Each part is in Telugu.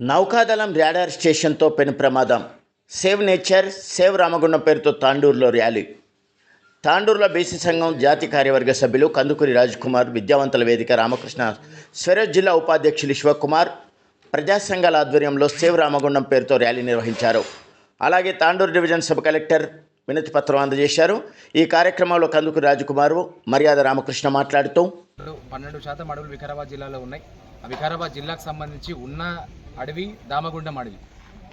నౌకాదళం ర్యాడార్ స్టేషన్తో పెను ప్రమాదం. సేవ్ నేచర్ సేవ్ రామగుండం పేరుతో తాండూరులో ర్యాలీ. తాండూరులో బీసీ సంఘం జాతి కార్యవర్గ సభ్యులు కందుకూరి రాజ్కుమార్ విద్యావంతుల వేదిక రామకృష్ణ స్వరాజ్ జిల్లా ఉపాధ్యక్షులు శివకుమార్ ప్రజా సంఘాల ఆధ్వర్యంలో సేవ్ రామగుండం పేరుతో ర్యాలీ నిర్వహించారు. అలాగే తాండూరు డివిజన్ సబ్ కలెక్టర్ వినతి పత్రం అందజేశారు. ఈ కార్యక్రమంలో కందుకూరి రాజకుమారు మర్యాద రామకృష్ణ మాట్లాడుతూ పన్నెండు శాతం అడవులు వికారాబాద్ జిల్లాలో ఉన్నాయి. వికారాబాద్ జిల్లాకు సంబంధించి ఉన్న అడవి దామగుండం అడవి.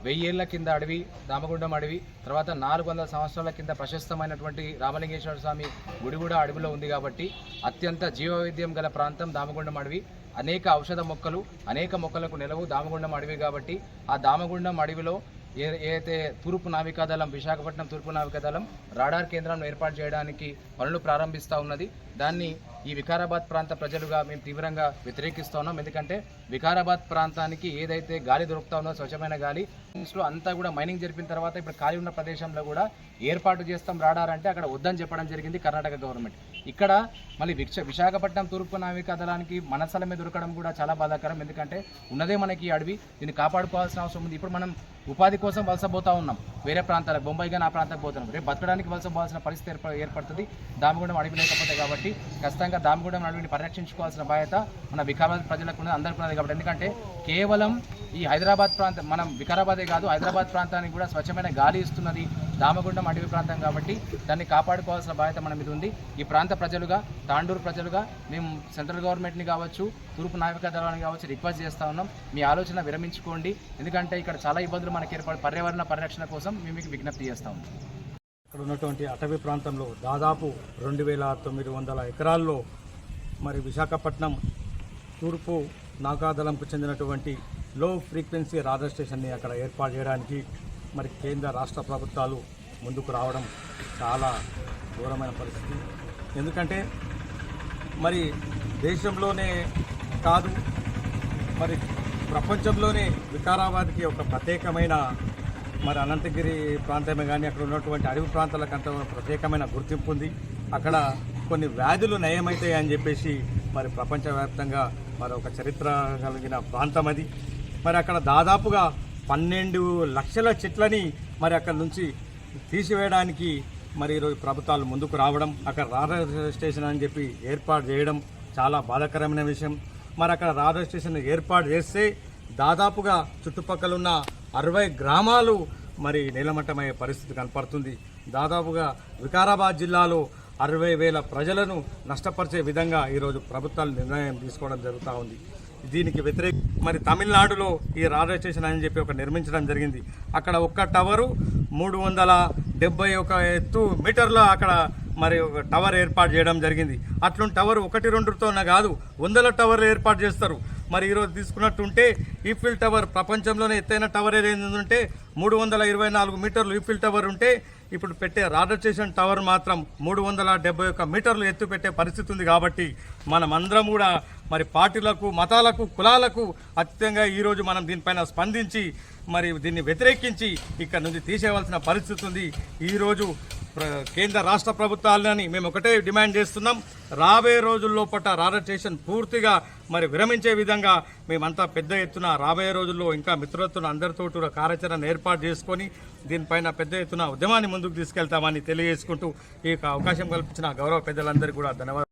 వెయ్యేళ్ళ కింద అడవి దామగుండం అడవి తర్వాత నాలుగు వందల సంవత్సరాల కింద ప్రశస్తమైనటువంటి రామలింగేశ్వర స్వామి గుడి కూడా అడవిలో ఉంది కాబట్టి అత్యంత జీవవైద్యం గల ప్రాంతం దామగుండం అడవి. అనేక ఔషధ మొక్కలు అనేక మొక్కలకు నిలవు దామగుండం అడవి కాబట్టి ఆ దామగుండం అడవిలో ఏ ఏదైతే తూర్పు నావికాదళం విశాఖపట్నం తూర్పు నావికాదళం రాడార్ కేంద్రాన్ని ఏర్పాటు చేయడానికి పనులు ప్రారంభిస్తూ ఉన్నది. దాన్ని ఈ వికారాబాద్ ప్రాంత ప్రజలుగా మేము తీవ్రంగా వ్యతిరేకిస్తూ ఉన్నాం. ఎందుకంటే వికారాబాద్ ప్రాంతానికి ఏదైతే గాలి దొరుకుతా ఉందో స్వచ్ఛమైన గాలి లో అంతా కూడా మైనింగ్ జరిపిన తర్వాత ఇప్పుడు ఖాళీ ఉన్న ప్రదేశంలో కూడా ఏర్పాటు చేస్తాం. రాడారంటే అక్కడ వద్దని చెప్పడం జరిగింది కర్ణాటక గవర్నమెంట్. ఇక్కడ మళ్ళీ విక్ష విశాఖపట్నం తూర్పు నావికాదళానికి మన స్థలమే దొరకడం కూడా చాలా బాధాకరం. ఎందుకంటే ఉన్నదే మనకి ఈ అడవి దీన్ని కాపాడుకోవాల్సిన అవసరం ఉంది. ఇప్పుడు మనం ఉపాధి కోసం వలస పోతా ఉన్నాం. వేరే ప్రాంతాలకు బొంబాయి కానీ ఆ ప్రాంతానికి పోతున్నాం. రేపు బతకడానికి వలస పోవాల్సిన పరిస్థితి ఏర్ప ఏర్పడుతుంది. కూడా అడవి లేకపోతే కాబట్టి ఖచ్చితంగా దామిగూడెం అడవిని పరిరక్షించుకోవాల్సిన బాధ్యత మన వికారాబాద్ ప్రజలకు ఉన్నది అందరికీ ఉన్నది కాబట్టి. ఎందుకంటే కేవలం ఈ హైదరాబాద్ ప్రాంతం మనం వికారాబాదే కాదు హైదరాబాద్ ప్రాంతానికి కూడా స్వచ్ఛమైన గాలి ఇస్తున్నది దామగుండం అడవి ప్రాంతం కాబట్టి దాన్ని కాపాడుకోవాల్సిన బాధ్యత మన మీద ఉంది. ఈ ప్రాంత ప్రజలుగా తాండూరు ప్రజలుగా మేము సెంట్రల్ గవర్నమెంట్ని కావచ్చు తూర్పు నావికా దళాన్ని కావచ్చు రిక్వెస్ట్ చేస్తా ఉన్నాం. మీ ఆలోచన విరమించుకోండి. ఎందుకంటే ఇక్కడ చాలా ఇబ్బందులు మనకి ఏర్పడి పర్యావరణ పరిరక్షణ కోసం మేము మీకు విజ్ఞప్తి చేస్తూ ఉన్నాం. ఇక్కడ ఉన్నటువంటి అటవీ ప్రాంతంలో దాదాపు రెండు వేల తొమ్మిది వందల ఎకరాల్లో మరి విశాఖపట్నం తూర్పు నాగాదళంకు చెందినటువంటి లో ఫ్రీక్వెన్సీ రాడర్ స్టేషన్ని అక్కడ ఏర్పాటు చేయడానికి మరి కేంద్ర రాష్ట్ర ప్రభుత్వాలు ముందుకు రావడం చాలా ఘోరమైన పరిస్థితి. ఎందుకంటే మరి దేశంలోనే కాదు మరి ప్రపంచంలోనే వికారాబాద్కి ఒక ప్రత్యేకమైన మరి అనంతగిరి ప్రాంతమే కానీ అక్కడ ఉన్నటువంటి అడవి ప్రాంతాలకు అంత ప్రత్యేకమైన గుర్తింపు ఉంది. అక్కడ కొన్ని వ్యాధులు నయమవుతాయి అని చెప్పేసి మరి ప్రపంచవ్యాప్తంగా మరి ఒక చరిత్ర కలిగిన ప్రాంతం అది. మరి అక్కడ దాదాపుగా పన్నెండు లక్షల చెట్లని మరి అక్కడ నుంచి తీసివేయడానికి మరి ఈరోజు ప్రభుత్వాలు ముందుకు రావడం అక్కడ రాధ స్టేషన్ అని చెప్పి ఏర్పాటు చేయడం చాలా బాధాకరమైన విషయం. మరి అక్కడ రాధ స్టేషన్ ఏర్పాటు చేస్తే దాదాపుగా చుట్టుపక్కల ఉన్న అరవై గ్రామాలు మరి నీలమట్టమయ్యే పరిస్థితి కనపడుతుంది. దాదాపుగా వికారాబాద్ జిల్లాలో అరవై వేల ప్రజలను నష్టపరిచే విధంగా ఈరోజు ప్రభుత్వాలు నిర్ణయం తీసుకోవడం జరుగుతూ ఉంది. దీనికి వ్యతిరేక మరి తమిళనాడులో ఈ రైల్వే స్టేషన్ అని చెప్పి ఒక నిర్మించడం జరిగింది. అక్కడ ఒక్క టవరు మూడు వందల డెబ్బై ఒక ఎత్తు మీటర్ల అక్కడ మరి ఒక టవర్ ఏర్పాటు చేయడం జరిగింది. అట్లుంటి టవర్ ఒకటి రెండుతోనే కాదు వందల టవర్లు ఏర్పాటు చేస్తారు. మరి ఈరోజు తీసుకున్నట్టుంటే ఈఫిల్ టవర్ ప్రపంచంలోనే ఎత్తైన టవర్ ఏదైందంటే మూడు వందల ఇరవై నాలుగు మీటర్లు ఈఫిల్ టవర్ ఉంటే ఇప్పుడు పెట్టే రాడర్ చేసిన టవర్ మాత్రం మూడు వందల డెబ్బై ఒక్క మీటర్లు ఎత్తు పెట్టే పరిస్థితి ఉంది కాబట్టి మనమందరం కూడా మరి పార్టీలకు మతాలకు కులాలకు అత్యంగా ఈరోజు మనం దీనిపైన స్పందించి మరి దీన్ని వ్యతిరేకించి ఇక్కడ నుంచి తీసేయవలసిన పరిస్థితి ఉంది. ఈరోజు కేంద్ర రాష్ట్ర ప్రభుత్వాలని మేము ఒకటే డిమాండ్ చేస్తున్నాం. రాబోయే రోజుల్లో పట్ల రాడర్ స్టేషన్ పూర్తిగా మరి విరమించే విధంగా మేమంతా పెద్ద ఎత్తున రాబోయే రోజుల్లో ఇంకా మిత్రులతో అందరితో కూడా కార్యాచరణ ఏర్పాటు చేసుకొని దీనిపైన పెద్ద ఎత్తున ఉద్యమాన్ని ముందుకు తీసుకెళ్తామని తెలియజేసుకుంటూ ఈ అవకాశం కల్పించిన గౌరవ పెద్దలందరికీ కూడా ధన్యవాదాలు.